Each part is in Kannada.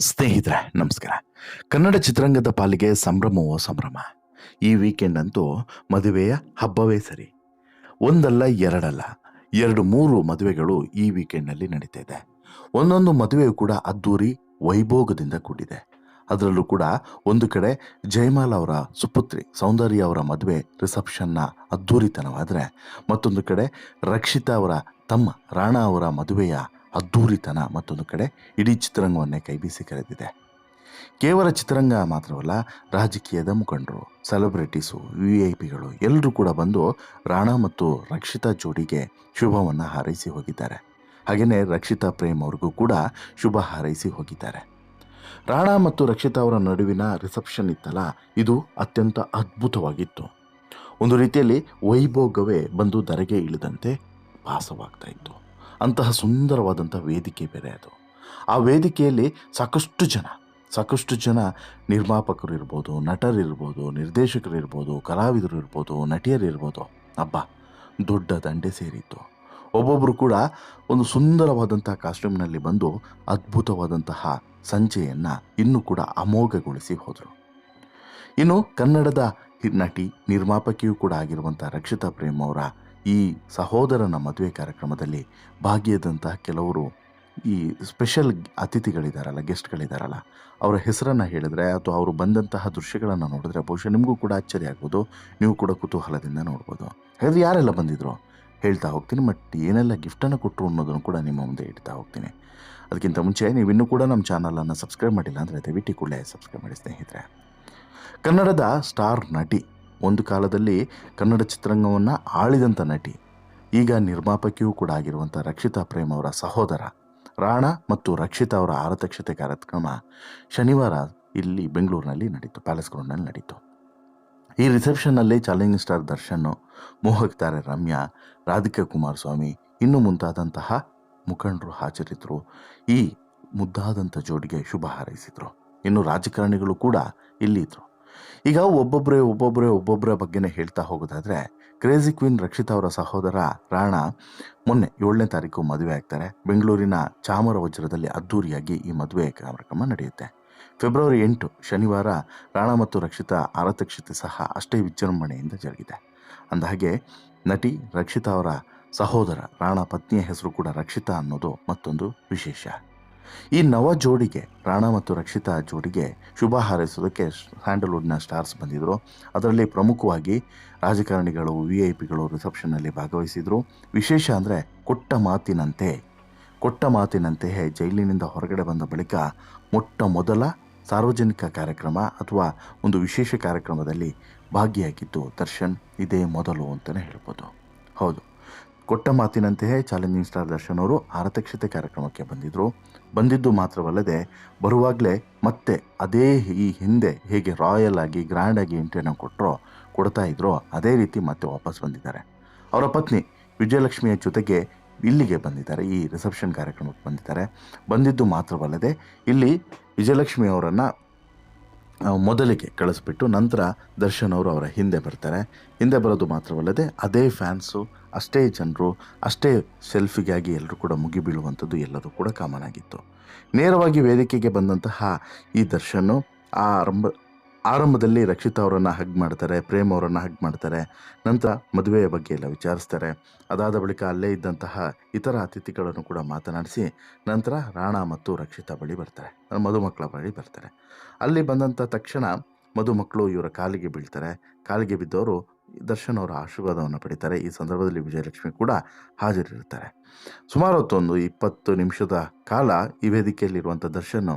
ಸ್ನೇಹಿತರೆ, ನಮಸ್ಕಾರ. ಕನ್ನಡ ಚಿತ್ರರಂಗದ ಪಾಲಿಗೆ ಸಂಭ್ರಮವೋ ಸಂಭ್ರಮ. ಈ ವೀಕೆಂಡ್ ಅಂತೂ ಮದುವೆಯ ಹಬ್ಬವೇ ಸರಿ. ಒಂದಲ್ಲ, ಎರಡಲ್ಲ, ಎರಡು, ಮೂರು ಮದುವೆಗಳು ಈ ವೀಕೆಂಡ್ನಲ್ಲಿ ನಡೀತಾ ಇದೆ. ಒಂದೊಂದು ಮದುವೆಯು ಕೂಡ ಅದ್ದೂರಿ ವೈಭೋಗದಿಂದ ಕೂಡಿದೆ. ಅದರಲ್ಲೂ ಕೂಡ ಒಂದು ಕಡೆ ಜಯಮಾಲ ಅವರ ಸುಪುತ್ರಿ ಸೌಂದರ್ಯ ಅವರ ಮದುವೆ ರಿಸೆಪ್ಷನ್ನ ಅದ್ದೂರಿತನವಾದರೆ ಮತ್ತೊಂದು ಕಡೆ ರಕ್ಷಿತಾ ಅವರ ತಮ್ಮ ರಾಣಾ ಅವರ ಮದುವೆಯ ಅದ್ಧೂರಿತನ ಮತ್ತೊಂದು ಕಡೆ ಇಡೀ ಚಿತ್ರರಂಗವನ್ನೇ ಕೈಬೀಸಿ ಕರೆದಿದೆ. ಕೇವಲ ಚಿತ್ರರಂಗ ಮಾತ್ರವಲ್ಲ, ರಾಜಕೀಯದ ಮುಖಂಡರು ಸೆಲೆಬ್ರಿಟೀಸು ವಿ ಐ ಪಿಗಳು ಎಲ್ಲರೂ ಕೂಡ ಬಂದು ರಾಣಾ ಮತ್ತು ರಕ್ಷಿತಾ ಜೋಡಿಗೆ ಶುಭವನ್ನು ಹಾರೈಸಿ ಹೋಗಿದ್ದಾರೆ. ಹಾಗೆಯೇ ರಕ್ಷಿತಾ ಪ್ರೇಮ್ ಅವ್ರಿಗೂ ಕೂಡ ಶುಭ ಹಾರೈಸಿ ಹೋಗಿದ್ದಾರೆ. ರಾಣಾ ಮತ್ತು ರಕ್ಷಿತಾ ಅವರ ನಡುವಿನ ರಿಸೆಪ್ಷನ್ ಇತ್ತಲ್ಲ, ಇದು ಅತ್ಯಂತ ಅದ್ಭುತವಾಗಿತ್ತು. ಒಂದು ರೀತಿಯಲ್ಲಿ ವೈಭೋಗವೇ ಬಂದು ಧರೆಗೆ ಇಳಿದಂತೆ ಭಾಸವಾಗ್ತಾ ಇತ್ತು. ಅಂತಹ ಸುಂದರವಾದಂಥ ವೇದಿಕೆ ಬೇರೆ ಅದು. ಆ ವೇದಿಕೆಯಲ್ಲಿ ಸಾಕಷ್ಟು ಜನ ಸಾಕಷ್ಟು ಜನ ನಿರ್ಮಾಪಕರು ಇರ್ಬೋದು ನಟರಿರ್ಬೋದು ನಿರ್ದೇಶಕರಿರ್ಬೋದು ಕಲಾವಿದರು ಇರ್ಬೋದು, ನಟಿಯರು ಇರ್ಬೋದು. ಹಬ್ಬ ದೊಡ್ಡ ದಂಡೆ ಸೇರಿತ್ತು. ಒಬ್ಬೊಬ್ಬರು ಕೂಡ ಒಂದು ಸುಂದರವಾದಂಥ ಕಾಸ್ಟ್ಯೂಮ್ನಲ್ಲಿ ಬಂದು ಅದ್ಭುತವಾದಂತಹ ಸಂಜೆಯನ್ನು ಇನ್ನೂ ಕೂಡ ಅಮೋಘಗೊಳಿಸಿ ಹೋದರು. ಇನ್ನು ಕನ್ನಡದ ನಟಿ, ನಿರ್ಮಾಪಕಿಯೂ ಕೂಡ ಆಗಿರುವಂಥ ರಕ್ಷಿತಾ ಪ್ರೇಮ್ ಅವರ ಈ ಸಹೋದರನ ಮದುವೆ ಕಾರ್ಯಕ್ರಮದಲ್ಲಿ ಭಾಗಿಯಾದಂತಹ ಕೆಲವರು ಈ ಸ್ಪೆಷಲ್ ಅತಿಥಿಗಳಿದ್ದಾರಲ್ಲ ಗೆಸ್ಟ್ಗಳಿದ್ದಾರಲ್ಲ ಅವರ ಹೆಸರನ್ನು ಹೇಳಿದರೆ ಅಥವಾ ಅವರು ಬಂದಂತಹ ದೃಶ್ಯಗಳನ್ನು ನೋಡಿದ್ರೆ ಬಹುಶಃ ನಿಮಗೂ ಕೂಡ ಅಚ್ಚರಿ ಆಗ್ಬೋದು, ನೀವು ಕೂಡ ಕುತೂಹಲದಿಂದ ನೋಡ್ಬೋದು. ಹೇಳಿದ್ರೆ ಯಾರೆಲ್ಲ ಬಂದಿದ್ರು? ಹೇಳ್ತಾ ಹೋಗ್ತೀನಿ, ಬಟ್ ಏನೆಲ್ಲ ಗಿಫ್ಟನ್ನು ಕೊಟ್ಟರು ಅನ್ನೋದನ್ನು ಕೂಡ ನಿಮ್ಮ ಮುಂದೆ ಇಡ್ತಾ ಹೋಗ್ತೀನಿ. ಅದಕ್ಕಿಂತ ಮುಂಚೆ ನೀವು ಇನ್ನೂ ಕೂಡ ನಮ್ಮ ಚಾನಲನ್ನು ಸಬ್ಸ್ಕ್ರೈಬ್ ಮಾಡಿಲ್ಲ ಅಂದರೆ ದಯವಿಟ್ಟು ಕೂಡಲೇ ಸಬ್ಸ್ಕ್ರೈಬ್ ಮಾಡಿ ಸ್ನೇಹಿತರೆ. ಕನ್ನಡದ ಸ್ಟಾರ್ ನಟಿ ಒಂದು ಕಾಲದಲ್ಲಿ ಕನ್ನಡ ಚಿತ್ರರಂಗವನ್ನು ಆಳಿದಂಥ ನಟಿ, ಈಗ ನಿರ್ಮಾಪಕಿಯೂ ಕೂಡ ಆಗಿರುವಂಥ ರಕ್ಷಿತಾ ಪ್ರೇಮ್ ಅವರ ಸಹೋದರ ರಾಣಾ ಮತ್ತು ರಕ್ಷಿತಾ ಅವರ ಆರತಕ್ಷತೆ ಕಾರ್ಯಕ್ರಮ ಶನಿವಾರ ಇಲ್ಲಿ ಬೆಂಗಳೂರಿನಲ್ಲಿ ನಡೀತು, ಪ್ಯಾಲೇಸ್ ಗ್ರೌಂಡ್ನಲ್ಲಿ ನಡೀತು. ಈ ರಿಸೆಪ್ಷನ್ನಲ್ಲಿ ಚಾಲೆಂಜಿಂಗ್ ಸ್ಟಾರ್ ದರ್ಶನ್, ಮೋಹಕ್ ತಾರೆ ರಮ್ಯಾ, ರಾಧಿಕಾ ಕುಮಾರಸ್ವಾಮಿ, ಇನ್ನೂ ಮುಂತಾದಂತಹ ಮುಖಂಡರು ಹಾಜರಿದ್ದರು ಈ ಮುದ್ದಾದಂಥ ಜೋಡಿಗೆ ಶುಭ ಹಾರೈಸಿದರು. ಇನ್ನು ರಾಜಕಾರಣಿಗಳು ಕೂಡ ಇಲ್ಲಿದ್ದರು ಈಗ ಒಬ್ಬೊಬ್ಬರೇ ಒಬ್ಬೊಬ್ಬರೇ ಒಬ್ಬೊಬ್ಬರ ಬಗ್ಗೆನೇ ಹೇಳ್ತಾ ಹೋಗೋದಾದರೆ ಕ್ರೇಜಿ ಕ್ವೀನ್ ರಕ್ಷಿತಾ ಅವರ ಸಹೋದರ ರಾಣಾ ಮೊನ್ನೆ ಏಳನೇ ತಾರೀಕು ಮದುವೆ ಆಗ್ತಾರೆ. ಬೆಂಗಳೂರಿನ ಚಾಮರ ವಜ್ರದಲ್ಲಿ ಅದ್ದೂರಿಯಾಗಿ ಈ ಮದುವೆ ಕಾರ್ಯಕ್ರಮ ನಡೆಯುತ್ತೆ. ಫೆಬ್ರವರಿ ಎಂಟು, ಶನಿವಾರ ರಾಣಾ ಮತ್ತು ರಕ್ಷಿತಾ ಆರತಕ್ಷತೆ ಸಹ ಅಷ್ಟೇ ವಿಜೃಂಭಣೆಯಿಂದ ಜರುಗಿದೆ. ಅಂದಹಾಗೆ, ನಟಿ ರಕ್ಷಿತಾ ಅವರ ಸಹೋದರ ರಾಣಾ ಪತ್ನಿಯ ಹೆಸರು ಕೂಡ ರಕ್ಷಿತಾ ಅನ್ನೋದು ಮತ್ತೊಂದು ವಿಶೇಷ. ಈ ನವ ಜೋಡಿಗೆ, ರಾಣಾ ಮತ್ತು ರಕ್ಷಿತಾ ಜೋಡಿಗೆ ಶುಭ ಹಾರೈಸೋದಕ್ಕೆ ಸ್ಯಾಂಡಲ್ವುಡ್ನ ಸ್ಟಾರ್ಸ್ ಬಂದಿದ್ದರು ಅದರಲ್ಲಿ ಪ್ರಮುಖವಾಗಿ ರಾಜಕಾರಣಿಗಳು ವಿ ಐ ಪಿಗಳು ರಿಸೆಪ್ಷನ್ನಲ್ಲಿ ಭಾಗವಹಿಸಿದರು. ವಿಶೇಷ ಅಂದರೆ ಕೊಟ್ಟ ಮಾತಿನಂತೆ, ಕೊಟ್ಟ ಮಾತಿನಂತೆಯೇ ಜೈಲಿನಿಂದ ಹೊರಗಡೆ ಬಂದ ಬಳಿಕ ಮೊಟ್ಟ ಮೊದಲ ಸಾರ್ವಜನಿಕ ಕಾರ್ಯಕ್ರಮ ಅಥವಾ ಒಂದು ವಿಶೇಷ ಕಾರ್ಯಕ್ರಮದಲ್ಲಿ ಭಾಗಿಯಾಗಿದ್ದು ದರ್ಶನ್ ಇದೇ ಮೊದಲು ಅಂತಲೇ ಹೇಳ್ಬೋದು. ಹೌದು. ಕೊಟ್ಟ ಮಾತಿನಂತೆಯೇ ಚಾಲೆಂಜಿಂಗ್ ಸ್ಟಾರ್ ದರ್ಶನ್ ಅವರು ಆರತಕ್ಷತೆ ಕಾರ್ಯಕ್ರಮಕ್ಕೆ ಬಂದಿದ್ದರು ಬಂದಿದ್ದು ಮಾತ್ರವಲ್ಲದೆ ಬರುವಾಗಲೇ ಮತ್ತೆ ಅದೇ ಈ ಹಿಂದೆ ಹೇಗೆ ರಾಯಲ್ ಆಗಿ, ಗ್ರ್ಯಾಂಡ್ ಆಗಿ ಎಂಟ್ರಿಯನ್ನು ಕೊಟ್ಟರೋ ಕೊಡ್ತಾ ಇದ್ರೋ, ಅದೇ ರೀತಿ ಮತ್ತೆ ವಾಪಸ್ ಬಂದಿದ್ದಾರೆ. ಅವರ ಪತ್ನಿ ವಿಜಯಲಕ್ಷ್ಮಿಯ ಜೊತೆಗೆ ಇಲ್ಲಿಗೆ ಬಂದಿದ್ದಾರೆ, ಈ ರಿಸೆಪ್ಷನ್ ಕಾರ್ಯಕ್ರಮಕ್ಕೆ ಬಂದಿದ್ದಾರೆ. ಬಂದಿದ್ದು ಮಾತ್ರವಲ್ಲದೆ ಇಲ್ಲಿ ವಿಜಯಲಕ್ಷ್ಮಿ ಅವರನ್ನು ಮೊದಲಿಗೆ ಕಳಿಸ್ಬಿಟ್ಟು ನಂತರ ದರ್ಶನ್ ಅವರು ಅವರ ಹಿಂದೆ ಬರ್ತಾರೆ. ಹಿಂದೆ ಬರೋದು ಮಾತ್ರವಲ್ಲದೆ ಅದೇ ಫ್ಯಾನ್ಸು ಅಷ್ಟೇ ಜನರು, ಅಷ್ಟೇ ಸೆಲ್ಫಿಗಾಗಿ ಎಲ್ಲರೂ ಕೂಡ ಮುಗಿಬೀಳುವಂಥದ್ದು ಎಲ್ಲರೂ ಕೂಡ ಕಾಮನ್ ಆಗಿತ್ತು. ನೇರವಾಗಿ ವೇದಿಕೆಗೆ ಬಂದಂತಹ ಈ ದರ್ಶನ ಆರಂಭ, ಆರಂಭದಲ್ಲಿ ರಕ್ಷಿತಾ ಅವರನ್ನು ಹಗ್ ಮಾಡ್ತಾರೆ, ಪ್ರೇಮ್ ಅವರನ್ನು ಹಗ್ ಮಾಡ್ತಾರೆ, ನಂತರ ಮದುವೆಯ ಬಗ್ಗೆ ಎಲ್ಲ ವಿಚಾರಿಸ್ತಾರೆ. ಅದಾದ ಬಳಿಕ ಅಲ್ಲೇ ಇದ್ದಂತಹ ಇತರ ಅತಿಥಿಗಳನ್ನು ಕೂಡ ಮಾತನಾಡಿಸಿ ನಂತರ ರಾಣಾ ಮತ್ತು ರಕ್ಷಿತಾ ಬಳಿ ಬರ್ತಾರೆ ಮಧುಮಕ್ಕಳ ಬಳಿ ಬರ್ತಾರೆ. ಅಲ್ಲಿ ಬಂದಂಥ ತಕ್ಷಣ ಮಧುಮಕ್ಕಳು ಇವರ ಕಾಲಿಗೆ ಬೀಳ್ತಾರೆ. ಕಾಲಿಗೆ ಬಿದ್ದವರು ದರ್ಶನ್ ಅವರ ಆಶೀರ್ವಾದವನ್ನು ಪಡಿತಾರೆ. ಈ ಸಂದರ್ಭದಲ್ಲಿ ವಿಜಯಲಕ್ಷ್ಮಿ ಕೂಡ ಹಾಜರಿರುತ್ತಾರೆ. ಸುಮಾರು ಹೊತ್ತೊಂದು ಇಪ್ಪತ್ತು ನಿಮಿಷದ ಕಾಲ ಈ ವೇದಿಕೆಯಲ್ಲಿರುವಂಥ ದರ್ಶನ್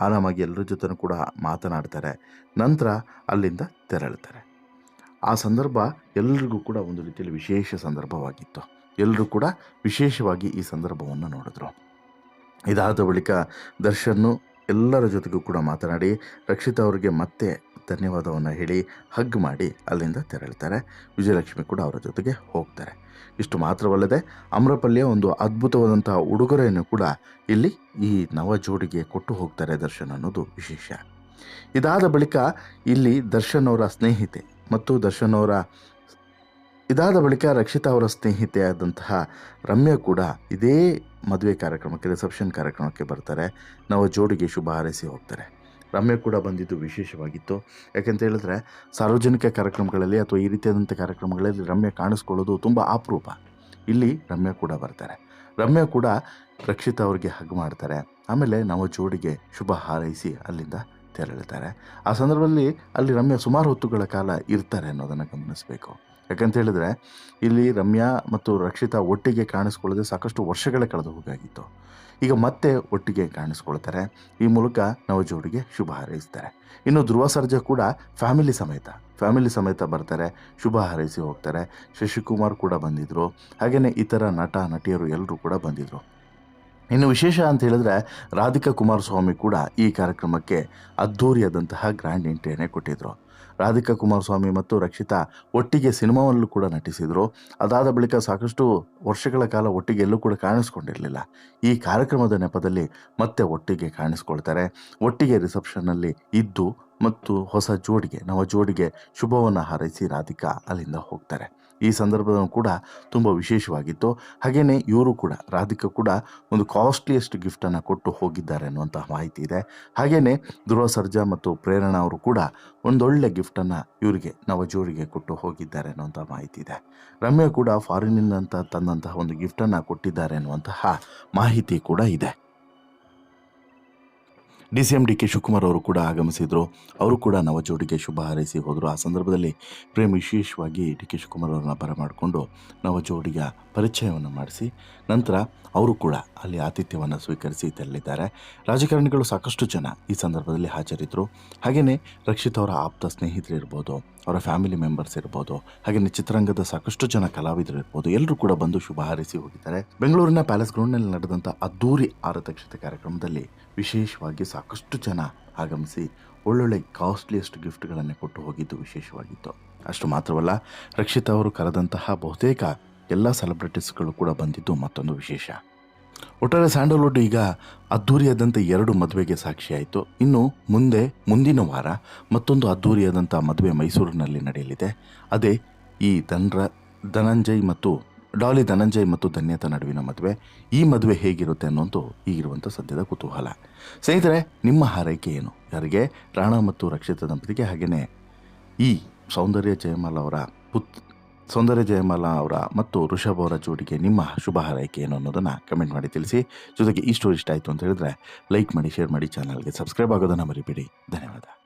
ಆರಾಮಾಗಿ ಎಲ್ಲರ ಜೊತೆನೂ ಕೂಡ ಮಾತನಾಡ್ತಾರೆ. ನಂತರ ಅಲ್ಲಿಂದ ತೆರಳುತ್ತಾರೆ. ಆ ಸಂದರ್ಭ ಎಲ್ರಿಗೂ ಕೂಡ ಒಂದು ರೀತಿಯಲ್ಲಿ ವಿಶೇಷ ಸಂದರ್ಭವಾಗಿತ್ತು. ಎಲ್ಲರೂ ಕೂಡ ವಿಶೇಷವಾಗಿ ಈ ಸಂದರ್ಭವನ್ನು ನೋಡಿದ್ರು. ಇದಾದ ಬಳಿಕ ದರ್ಶನ್ನು ಎಲ್ಲರ ಜೊತೆಗೂ ಕೂಡ ಮಾತನಾಡಿ, ರಕ್ಷಿತಾ ಅವರಿಗೆ ಮತ್ತೆ ಧನ್ಯವಾದವನ್ನು ಹೇಳಿ ಹಗ್ ಮಾಡಿ ಅಲ್ಲಿಂದ ತೆರಳ್ತಾರೆ. ವಿಜಯಲಕ್ಷ್ಮಿ ಕೂಡ ಅವರ ಜೊತೆಗೆ ಹೋಗ್ತಾರೆ. ಇಷ್ಟು ಮಾತ್ರವಲ್ಲದೆ ಅಮ್ರಪಲ್ಯ ಒಂದು ಅದ್ಭುತವಾದಂತಹ ಉಡುಗೊರೆಯನ್ನು ಕೂಡ ಇಲ್ಲಿ ಈ ನವ ಜೋಡಿಗೆ ಕೊಟ್ಟು ಹೋಗ್ತಾರೆ ದರ್ಶನ್ ಅನ್ನೋದು ವಿಶೇಷ. ಇದಾದ ಬಳಿಕ ಇಲ್ಲಿ ದರ್ಶನ್ ಅವರ ಸ್ನೇಹಿತೆ ಮತ್ತು ದರ್ಶನ್ ಅವರ ಇದಾದ ಬಳಿಕ ರಕ್ಷಿತಾ ಅವರ ಸ್ನೇಹಿತೆಯಾದಂತಹ ರಮ್ಯ ಕೂಡ ಇದೇ ಮದುವೆ ಕಾರ್ಯಕ್ರಮಕ್ಕೆ ರಿಸೆಪ್ಷನ್ ಕಾರ್ಯಕ್ರಮಕ್ಕೆ ಬರ್ತಾರೆ. ನವ ಜೋಡಿಗೆ ಶುಭ ಹಾರೈಸಿ ಹೋಗ್ತಾರೆ. ರಮ್ಯ ಕೂಡ ಬಂದಿದ್ದು ವಿಶೇಷವಾಗಿತ್ತು. ಯಾಕೆಂತ ಹೇಳಿದ್ರೆ, ಸಾರ್ವಜನಿಕ ಕಾರ್ಯಕ್ರಮಗಳಲ್ಲಿ ಅಥವಾ ಈ ರೀತಿಯಾದಂಥ ಕಾರ್ಯಕ್ರಮಗಳಲ್ಲಿ ರಮ್ಯ ಕಾಣಿಸ್ಕೊಳ್ಳೋದು ತುಂಬ ಅಪರೂಪ. ಇಲ್ಲಿ ರಮ್ಯ ಕೂಡ ಬರ್ತಾರೆ. ರಮ್ಯ ಕೂಡ ರಕ್ಷಿತ ಅವ್ರಿಗೆ ಹಗ್ ಮಾಡ್ತಾರೆ. ಆಮೇಲೆ ನಾವು ಜೋಡಿಗೆ ಶುಭ ಹಾರೈಸಿ ಅಲ್ಲಿಂದ ತೆರಳುತ್ತಾರೆ ಆ ಸಂದರ್ಭದಲ್ಲಿ ಅಲ್ಲಿ ರಮ್ಯ ಸುಮಾರು ಹೊತ್ತುಗಳ ಕಾಲ ಇರ್ತಾರೆ ಅನ್ನೋದನ್ನು ಗಮನಿಸಬೇಕು. ಯಾಕಂತ ಹೇಳಿದ್ರೆ, ಇಲ್ಲಿ ರಮ್ಯಾ ಮತ್ತು ರಕ್ಷಿತಾ ಒಟ್ಟಿಗೆ ಕಾಣಿಸ್ಕೊಳ್ಳದೆ ಸಾಕಷ್ಟು ವರ್ಷಗಳೇ ಕಳೆದು ಹೋಗಾಗಿತ್ತು. ಈಗ ಮತ್ತೆ ಒಟ್ಟಿಗೆ ಕಾಣಿಸ್ಕೊಳ್ತಾರೆ. ಈ ಮೂಲಕ ನವಜೋಡಿಗೆ ಜೋಡಿಗೆ ಶುಭ ಹಾರೈಸ್ತಾರೆ. ಇನ್ನು ಧ್ರುವ ಸರ್ಜಾ ಕೂಡ ಫ್ಯಾಮಿಲಿ ಸಮೇತ ಫ್ಯಾಮಿಲಿ ಸಮೇತ ಬರ್ತಾರೆ, ಶುಭ ಹಾರೈಸಿ ಹೋಗ್ತಾರೆ. ಶಶಿಕುಮಾರ್ ಕೂಡ ಬಂದಿದ್ದರು ಹಾಗೆಯೇ ಇತರ ನಟ, ನಟಿಯರು ಎಲ್ಲರೂ ಕೂಡ ಬಂದಿದ್ದರು ಇನ್ನು ವಿಶೇಷ ಅಂತ ಹೇಳಿದ್ರೆ ರಾಧಿಕಾ ಕುಮಾರಸ್ವಾಮಿ ಕೂಡ ಈ ಕಾರ್ಯಕ್ರಮಕ್ಕೆ ಅದ್ಧೂರಿಯಾದಂತಹ ಗ್ರ್ಯಾಂಡ್ ಎಂಟ್ರಿಯನ್ನೇ ಕೊಟ್ಟಿದ್ದರು ರಾಧಿಕಾ ಕುಮಾರಸ್ವಾಮಿ ಮತ್ತು ರಕ್ಷಿತಾ ಒಟ್ಟಿಗೆ ಸಿನಿಮಾವಲ್ಲೂ ಕೂಡ ನಟಿಸಿದರು. ಅದಾದ ಬಳಿಕ ಸಾಕಷ್ಟು ವರ್ಷಗಳ ಕಾಲ ಒಟ್ಟಿಗೆ ಎಲ್ಲೂ ಕೂಡ ಕಾಣಿಸ್ಕೊಂಡಿರಲಿಲ್ಲ. ಈ ಕಾರ್ಯಕ್ರಮದ ನೆಪದಲ್ಲಿ ಮತ್ತೆ ಒಟ್ಟಿಗೆ ಕಾಣಿಸ್ಕೊಳ್ತಾರೆ. ಒಟ್ಟಿಗೆ ರಿಸೆಪ್ಷನ್ನಲ್ಲಿ ಇದ್ದು ಮತ್ತು ಹೊಸ ಜೋಡಿಗೆ, ನವ ಜೋಡಿಗೆ ಶುಭವನ್ನು ಹಾರೈಸಿ ರಾಧಿಕಾ ಅಲ್ಲಿಂದ ಹೋಗ್ತಾರೆ. ಈ ಸಂದರ್ಭದಲ್ಲೂ ಕೂಡ ತುಂಬ ವಿಶೇಷವಾಗಿತ್ತು. ಹಾಗೆಯೇ ಇವರು ಕೂಡ, ರಾಧಿಕಾ ಕೂಡ ಒಂದು ಕಾಸ್ಟ್ಲಿಯೆಸ್ಟ್ ಗಿಫ್ಟನ್ನು ಕೊಟ್ಟು ಹೋಗಿದ್ದಾರೆ ಅನ್ನುವಂತಹ ಮಾಹಿತಿ ಇದೆ. ಹಾಗೆಯೇ ಧ್ರುವ ಸರ್ಜಾ ಮತ್ತು ಪ್ರೇರಣಾ ಅವರು ಕೂಡ ಒಂದೊಳ್ಳೆ ಗಿಫ್ಟನ್ನು ಇವರಿಗೆ, ನವಜೋರಿಗೆ ಕೊಟ್ಟು ಹೋಗಿದ್ದಾರೆ ಅನ್ನುವಂಥ ಮಾಹಿತಿ ಇದೆ. ರಮ್ಯಾ ಕೂಡ ಫಾರಿನಿಂದ ತಂದಂತಹ ಒಂದು ಗಿಫ್ಟನ್ನು ಕೊಟ್ಟಿದ್ದಾರೆ ಅನ್ನುವಂತಹ ಮಾಹಿತಿ ಕೂಡ ಇದೆ. D C M D K Shivakumar ಅವರು ಕೂಡ ಆಗಮಿಸಿದರು. ಅವರು ಕೂಡ ನವ ಜೋಡಿಗೆ ಶುಭ ಹಾರೈಸಿ ಹೋದರು. ಆ ಸಂದರ್ಭದಲ್ಲಿ ಪ್ರೇಮ್ ವಿಶೇಷವಾಗಿ ಡಿ ಕೆ ಶಿವಕುಮಾರ್ ಅವರನ್ನ ಬರಮಾಡಿಕೊಂಡು ನವ ಜೋಡಿಯ ಪರಿಚಯವನ್ನು ಮಾಡಿಸಿ, ನಂತರ ಅವರು ಕೂಡ ಅಲ್ಲಿ ಆತಿಥ್ಯವನ್ನು ಸ್ವೀಕರಿಸಿ ತೆರಳಿದ್ದಾರೆ. ರಾಜಕಾರಣಿಗಳು ಸಾಕಷ್ಟು ಜನ ಈ ಸಂದರ್ಭದಲ್ಲಿ ಹಾಜರಿದ್ದರು ಹಾಗೆಯೇ ರಕ್ಷಿತ್ ಅವರ ಆಪ್ತ ಸ್ನೇಹಿತರು ಇರ್ಬೋದು ಅವರ ಫ್ಯಾಮಿಲಿ ಮೆಂಬರ್ಸ್ ಇರ್ಬೋದು ಹಾಗೆ ಚಿತ್ರರಂಗದ ಸಾಕಷ್ಟು ಜನ ಕಲಾವಿದರು ಇರ್ಬೋದು, ಎಲ್ಲರೂ ಕೂಡ ಬಂದು ಶುಭ ಹಾರೈಸಿ ಹೋಗಿದ್ದಾರೆ. ಬೆಂಗಳೂರಿನ ಪ್ಯಾಲೇಸ್ ಗ್ರೌಂಡ್ನಲ್ಲಿ ನಡೆದಂಥ ಅದ್ದೂರಿ ಆರತಕ್ಷತೆ ಕಾರ್ಯಕ್ರಮದಲ್ಲಿ ವಿಶೇಷವಾಗಿ ಸಾಕಷ್ಟು ಜನ ಆಗಮಿಸಿ ಒಳ್ಳೊಳ್ಳೆ ಕಾಸ್ಟ್ಲಿಯೆಸ್ಟ್ ಗಿಫ್ಟ್ಗಳನ್ನು ಕೊಟ್ಟು ಹೋಗಿದ್ದು ವಿಶೇಷವಾಗಿತ್ತು. ಅಷ್ಟು ಮಾತ್ರವಲ್ಲ, ರಕ್ಷಿತಾ ಅವರು ಕರೆದಂತಹ ಬಹುತೇಕ ಎಲ್ಲ ಸೆಲೆಬ್ರಿಟೀಸ್ಗಳು ಕೂಡ ಬಂದಿದ್ದು ಮತ್ತೊಂದು ವಿಶೇಷ. ಒಟ್ಟಾರೆ ಸ್ಯಾಂಡಲ್ವುಡ್ ಈಗ ಅದ್ಧೂರಿಯಾದಂಥ ಎರಡು ಮದುವೆಗೆ ಸಾಕ್ಷಿಯಾಯಿತು ಇನ್ನು ಮುಂದೆ, ಮುಂದಿನ ವಾರ ಮತ್ತೊಂದು ಅದ್ಧೂರಿಯಾದಂಥ ಮದುವೆ ಮೈಸೂರಿನಲ್ಲಿ ನಡೆಯಲಿದೆ. ಅದೇ ಈ ಧನ್ರ, ಧನಂಜಯ್ ಮತ್ತು ಡಾಲಿ ಧನಂಜಯ್ ಮತ್ತು ಧನ್ಯತಾ ನಡುವಿನ ಮದುವೆ ಈ ಮದುವೆ ಹೇಗಿರುತ್ತೆ ಅನ್ನೋದು ಈಗಿರುವಂಥ ಸದ್ಯದ ಕುತೂಹಲ. ಸ್ನೇಹಿತರೆ, ನಿಮ್ಮ ಹಾರೈಕೆ ಏನು? ಯಾರಿಗೆ? ರಾಣಾ ಮತ್ತು ರಕ್ಷಿತ ದಂಪತಿಗೆ ಹಾಗೆಯೇ ಈ ಸೌಂದರ್ಯ ಜಯಮಾಲ್ ಅವರ ಪುತ್ ಸೌಂದರ್ಯ ಜಯಮಾಲ ಅವರ ಮತ್ತು ಋಷಭ್ ಅವರ ಜೋಡಿಗೆ ನಿಮ್ಮ ಶುಭ ಹಾರೈಕೆ ಏನು ಅನ್ನೋದನ್ನು ಕಮೆಂಟ್ ಮಾಡಿ ತಿಳಿಸಿ. ಜೊತೆಗೆ ಈ ಸ್ಟೋರಿ ಇಷ್ಟ ಆಯಿತು ಅಂತ ಹೇಳಿದ್ರೆ ಲೈಕ್ ಮಾಡಿ ಶೇರ್ ಮಾಡಿ ಚಾನಲ್ಗೆ ಸಬ್ಸ್ಕ್ರೈಬ್ ಆಗೋದನ್ನು ಮರಿಬೇಡಿ. ಧನ್ಯವಾದ.